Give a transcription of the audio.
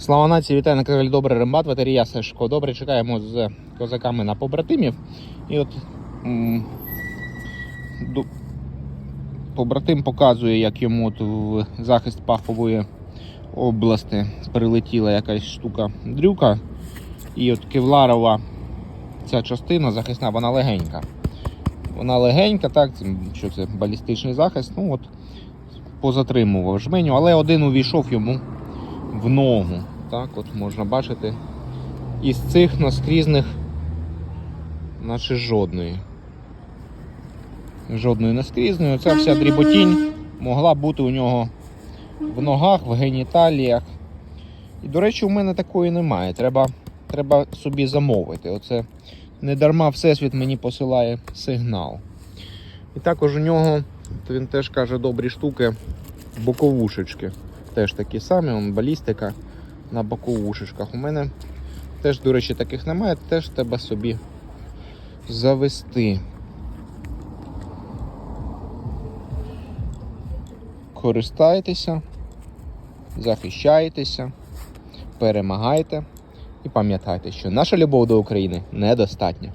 Слава нації, вітаю на каналі Добрий Рембат, ветерія Сашко. Добре, чекаємо з козаками на побратимів. І от побратим показує, як йому от в захист пахової області прилетіла якась штука дрюка. І от кевларова ця частина захисна, вона легенька. Вона легенька, так, що це балістичний захист. Ну от позатримував жменю, але один увійшов йому в ногу. Так, от можна бачити. Із цих наскрізних, наче жодної. Жодної наскрізної. Ця вся дріботінь могла бути у нього в ногах, в геніталіях. І, до речі, у мене такої немає. Треба, треба собі замовити. Оце не дарма Всесвіт мені посилає сигнал. І також у нього, то він теж каже, добрі штуки, боковушечки. Теж такі самі, он, балістика на боку боковушечках. У мене теж, до речі, таких немає, теж треба собі завести. Користайтеся, захищайтеся, перемагайте і пам'ятайте, що наша любов до України недостатня.